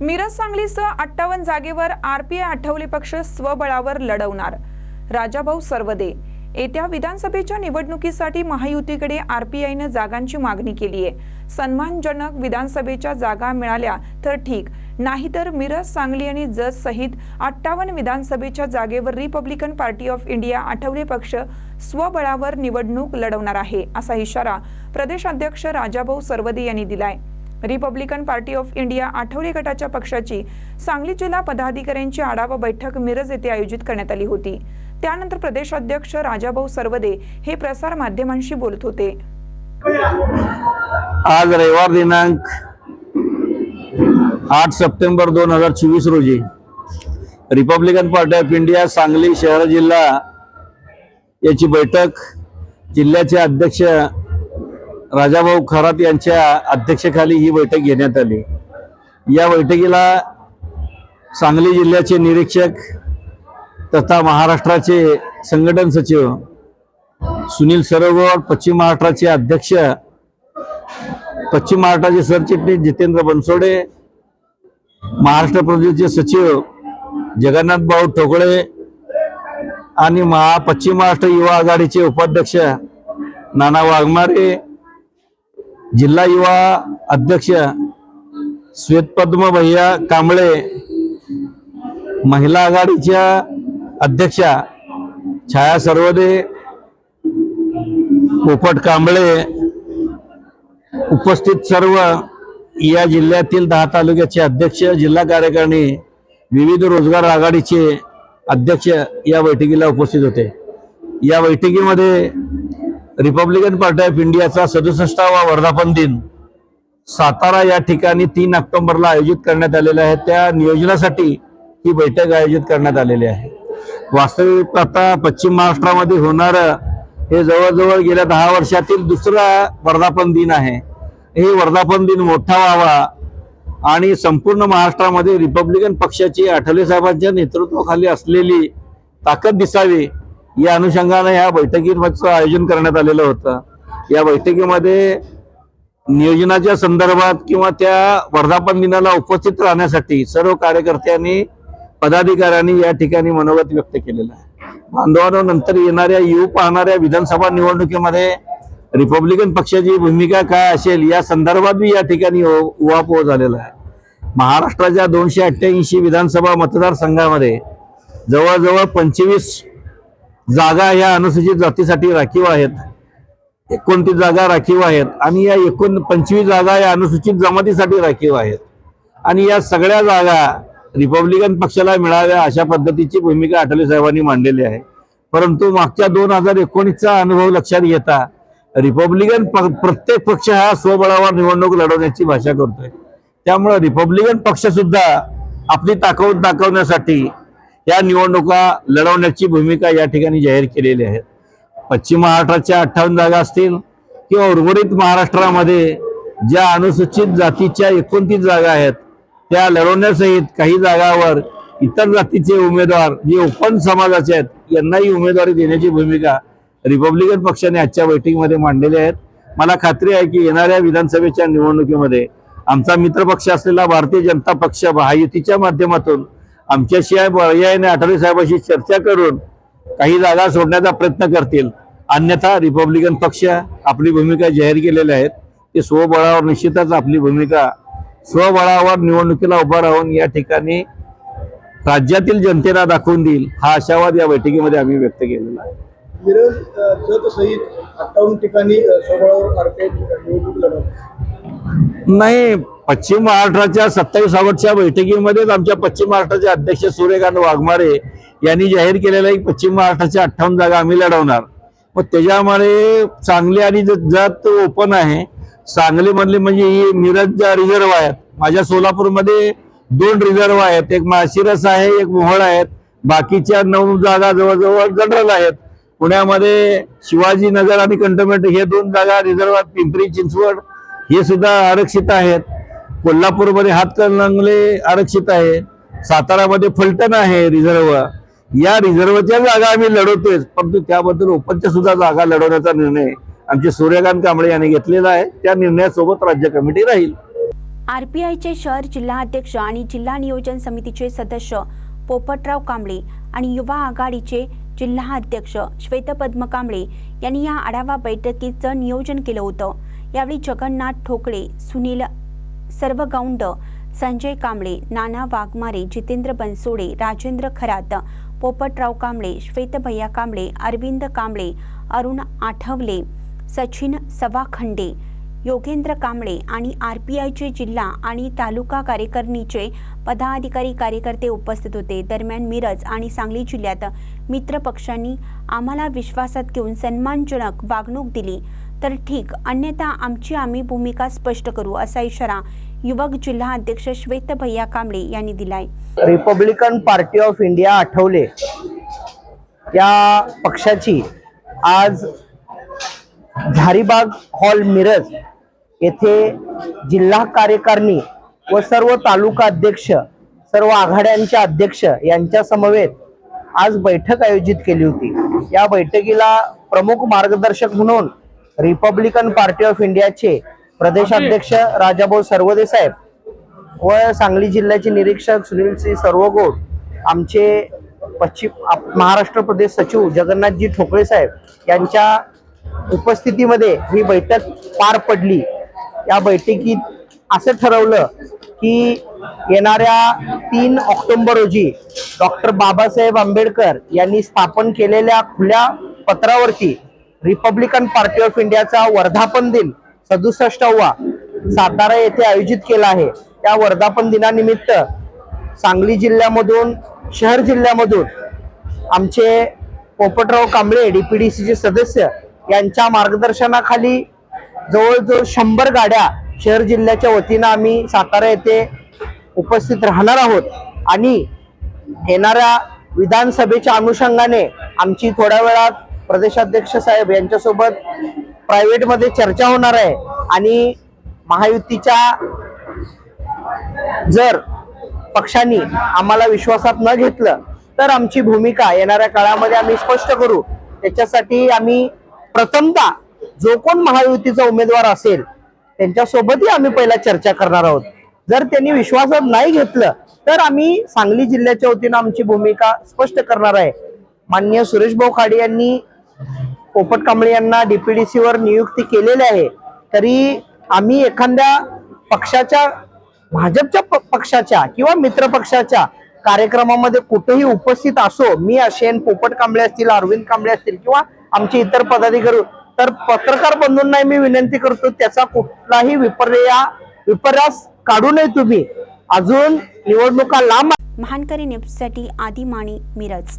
मिरज सांगलीसह अठ्ठावन्न जागेवर आरपीआय आठवले पक्ष स्वबळावर लढवणार. राजाभाऊ सर्वदे येत्या विधानसभेच्या निवडणुकीसाठी महायुतीकडे आरपीआयनं जागांची मागणी केली आहे. सन्मानजनक विधानसभेच्या जागा मिळाल्या तर ठीक नाहीतर मिरज सांगली आणि जत सहित अठ्ठावन्न विधानसभेच्या जागेवर Republican party of India Athawale पक्ष स्वबळावर निवडणूक लढवणार आहे असा इशारा प्रदेशाध्यक्ष राजाभाऊ सर्वदे यांनी दिलाय. Republican party of India Athawale गटाच्या पक्षाची सांगली जिल्हा पदाधिकाऱ्यांची आढावा बैठक मिरज येथे आयोजित करण्यात आली होती. त्यानंतर प्रदेशाध्यक्ष राजाभाऊ सर्वदे हे प्रसार माध्यमांशी बोलत होते. आज रविवार दिनांक आठ सप्टेंबर दोन हजार चोवीस रोजी Republican party of India Sangli शहर जिल्हा याची बैठक जिल्ह्याचे अध्यक्ष राजाभाऊ खरात यांच्या अध्यक्षेखाली ही बैठक घेण्यात आली. या बैठकीला सांगली जिल्ह्याचे निरीक्षक तथा महाराष्ट्राचे संघटन सचिव सुनील सरोवर पश्चिम महाराष्ट्राचे अध्यक्ष पश्चिम महाराष्ट्राचे सरचिटणीस जितेंद्र बनसोडे महाराष्ट्र प्रदेशचे सचिव जगन्नाथ भाऊ ठोकळे आणि महा पश्चिम महाराष्ट्र युवा आघाडीचे उपाध्यक्ष नाना वाघमारे जिल्हा युवा अध्यक्ष श्वेतपद्म भैया कांबळे महिला आघाडीच्या अध्यक्षा छाया सर्वदे पोपट कांबळे उपस्थित सर्व या जिल्ह्यातील दहा तालुक्याचे अध्यक्ष जिल्हा कार्यकारिणी विविध रोजगार आघाडीचे अध्यक्ष या बैठकीला उपस्थित होते. या बैठकीमध्ये रिपब्लिकन पार्टी ऑफ इंडियाचा सदुसष्टावा वर्धापन दिन सातारा या ठिकाणी तीन ऑक्टोबरला आयोजित करण्यात आलेला आहे. त्या नियोजनासाठी ही बैठक आयोजित करण्यात आलेली आहे. वास्तविक आता पश्चिम महाराष्ट्रामध्ये होणारं हे जवळजवळ गेल्या दहा वर्षातील दुसरा वर्धापन दिन आहे. हे वर्धापन दिन मोठा व्हावा आणि संपूर्ण महाराष्ट्रामध्ये रिपब्लिकन पक्षाची आठवले साहेबांच्या नेतृत्वाखाली असलेली ताकद दिसावी या अनुषंगाने या बैठकीचं आयोजन करण्यात आलेलं होतं. या बैठकीमध्ये नियोजनाच्या संदर्भात किंवा त्या वर्धापन दिनाला उपस्थित राहण्यासाठी सर्व कार्यकर्त्यांनी पदाधिकाऱ्यांनी या ठिकाणी मनोगत व्यक्त केलेलं आहे. बांधवांनो नंतर येणाऱ्या येऊ पाहणाऱ्या विधानसभा निवडणुकीमध्ये रिपब्लिकन पक्षाची भूमिका काय असेल या संदर्भात बी या ठिकाणी हो, उहापोह झालेला आहे. महाराष्ट्राच्या दोनशे अठ्ठ्याऐंशी विधानसभा मतदारसंघामध्ये जवळजवळ पंचवीस जागा या अनुसूचित जातीसाठी राखीव आहेत. एकोणतीस जागा राखीव आहेत आणि या एकोण पंचवीस जागा या अनुसूचित जमातीसाठी राखीव आहेत. आणि या सगळ्या जागा रिपब्लिकन पक्षाला मिळाव्या अशा पद्धतीची भूमिका अटले साहेबांनी मांडलेली आहे. परंतु मागच्या दोन हजार एकोणीसचा अनुभव लक्षात घेता रिपब्लिकन प- प्रत्येक पक्ष हा स्वबळावर निवडणूक लढवण्याची भाषा करतोय. त्यामुळे रिपब्लिकन पक्ष सुद्धा आपली ताकद दाखवण्यासाठी या निवडणुका लढवण्याची भूमिका या ठिकाणी जाहीर केलेली आहे. पश्चिम महाराष्ट्राच्या अठ्ठावन्न जागा असतील किंवा उर्वरित महाराष्ट्रामध्ये ज्या अनुसूचित जातीच्या एकोणतीस जागा आहेत त्या लढवण्यासहित काही जागावर इतर जातीचे उमेदवार जे ओपन समाजाचे आहेत यांनाही उमेदवारी देण्याची भूमिका रिपब्लिकन पक्षाने आजच्या बैठकीमध्ये मांडलेली आहेत मला खात्री आहे की येणाऱ्या विधानसभेच्या निवडणुकीमध्ये आमचा मित्रपक्ष असलेला भारतीय जनता पक्ष महायुतीच्या माध्यमातून आमच्याशिवाय पर्यायाने आठवले साहेबांशी चर्चा करून काही जागा सोडण्याचा प्रयत्न करतील. अन्यथा रिपब्लिकन पक्ष आपली भूमिका जाहीर केलेल्या आहेत. ते स्वबळावर निश्चितच आपली भूमिका स्वबळावर निवडणुकीला उभा राहून या ठिकाणी राज्यातील जनतेला दाखवून देईल हा आशावाद या बैठकीमध्ये आम्ही व्यक्त केलेला आहे. मिरज सहित अठ्ठावन्न ठिकाणी स्वबळावर निवडणूक नाही पश्चिम महाराष्ट्राच्या सत्तावीस बैठकीमध्येच आमच्या पश्चिम महाराष्ट्राचे अध्यक्ष सूर्यकांत वाघमारे यांनी जाहीर केलेलं एक की पश्चिम महाराष्ट्राच्या अठ्ठावन्न जागा आम्ही लढवणार. मग त्याच्यामध्ये सांगली आणि ज- जत ओपन आहे. सांगलीमधली म्हणजे ही मिरज रिझर्व आहेत. माझ्या सोलापूरमध्ये दोन रिझर्व आहेत. एक माशिरस आहे एक मोहळ आहेत. बाकीच्या नऊ जागा जवळजवळ जनरल आहेत. पुण्यामध्ये शिवाजीनगर आणि कंटोनमेंट हे दोन जागा रिझर्व आहेत. पिंपरी चिंचवड हे सुद्धा आरक्षित आहेत. कोल्हापूरमध्ये हातकणंगले आरक्षित आहे. सातारामध्ये फलटण आहे रिझर्व या रिझर्वच्या जागा आम्ही लढवतोय परंतु त्याबद्दल ओपनच्या सुद्धा जागा लढवण्याचा निर्णय आमचे सूर्यकांत कांबळे यांनी घेतलेला आहे. त्या निर्णयासोबत राज्य कमिटी राहील. आर पी शहर जिल्हा अध्यक्ष आणि जिल्हा नियोजन समितीचे सदस्य पोपटराव कांबळे आणि युवा आघाडीचे जिल्हा अध्यक्ष श्वेतपद्म कांबळे यांनी या आढावा बैठकीचं नियोजन केलं होतं. यावेळी जगन्नाथ ठोकळे सुनील सर्वगौंड संजय कांबळे नाना वाघमारे जितेंद्र बनसोडे राजेंद्र खरात पोपटराव कांबळे श्वेतभैया कांबळे अरविंद कांबळे अरुण आठवले सचिन सवाखंडे योगेंद्र कांबळे आणि आर पी आयचे जिल्हा आणि तालुका कार्यकारिणीचे पदाधिकारी कार्यकर्ते उपस्थित होते. दरम्यान मिरज आणि सांगली जिल्ह्यात मित्र पक्षांनी आम्हाला विश्वासात घेऊन सन्मानजनक वागणूक दिली. तर ठीक अन्यथा आमची आम्ही भूमिका स्पष्ट करू असा इशारा युवक जिल्हा अध्यक्ष श्वेत भैया कांबळे यांनी दिलाय. Republican party of India Athawale या पक्षाची आज झारीबाग हॉल मिरज येथे जिल्हा कार्यकारिणी व सर्व तालुका अध्यक्ष सर्व आघाड्यांच्या अध्यक्ष यांच्या समवेत आज बैठक आयोजित केली होती. या बैठकीला प्रमुख मार्गदर्शक म्हणून रिपब्लिकन पार्टी ऑफ इंडियाचे प्रदेशाध्यक्ष राजाभाऊ सर्वदे साहेब व सांगली जिल्ह्याचे निरीक्षक सुनील सिंह सर्वगोड आमचे पश्चिम महाराष्ट्र प्रदेश सचिव जगन्नाथजी ठोकळे साहेब यांच्या उपस्थितीमध्ये ही बैठक पार पडली. या बैठकीत असं ठरवलं की येणाऱ्या तीन ऑक्टोबर रोजी डॉक्टर बाबासाहेब आंबेडकर यांनी स्थापन केलेल्या खुल्या पत्रावरती रिपब्लिकन पार्टी ऑफ इंडियाचा वर्धापन दिन सदुसष्टावा सातारा येथे आयोजित केला आहे. त्या वर्धापन दिनानिमित्त सांगली जिल्ह्यामधून शहर जिल्ह्यामधून आमचे पोपटराव कांबळे डीपीडीसीचे सदस्य यांच्या मार्गदर्शनाखाली जवळजवळ शंभर गाड्या शहर जिल्ह्याच्या वतीनं आम्ही सातारा येथे उपस्थित राहणार आहोत. आणि येणाऱ्या विधानसभेच्या अनुषंगाने आमची थोड्या वेळात प्रदेशाध्यक्ष साहेब यांच्यासोबत प्रायव्हेटमध्ये चर्चा होणार आहे. आणि महायुतीच्या जर पक्षांनी आम्हाला विश्वासात न घेतलं तर आमची भूमिका येणाऱ्या काळामध्ये आम्ही स्पष्ट करू. त्याच्यासाठी आम्ही प्रथमतः जो कोण महायुतीचा उमेदवार असेल त्यांच्यासोबतही आम्ही पहिला चर्चा करणार आहोत. जर त्यांनी विश्वासात नाही घेतलं तर आम्ही सांगली जिल्ह्याच्या वतीनं आमची भूमिका स्पष्ट करणार आहे. माननीय सुरेश भाऊ खाडे यांनी पोपट कांबळे यांना डीपीडीसी वर नियुक्ती केलेली आहे. तरी आम्ही एखाद्या पक्षाच्या भाजपच्या पक्षाच्या किंवा मित्र पक्षाच्या कार्यक्रमामध्ये कुठेही उपस्थित असो मी असेन पोपट कांबळे असतील अरविंद कांबळे असतील किंवा आमचे इतर पदाधिकारी तर पत्रकार बंधूंना मी विनंती करतो त्याचा कुठलाही विपर्या विपर्यास काढू नये तुम्ही. अजून निवडणुका लांब महानकरी न्यूजसाठी आदी माणी मिरज.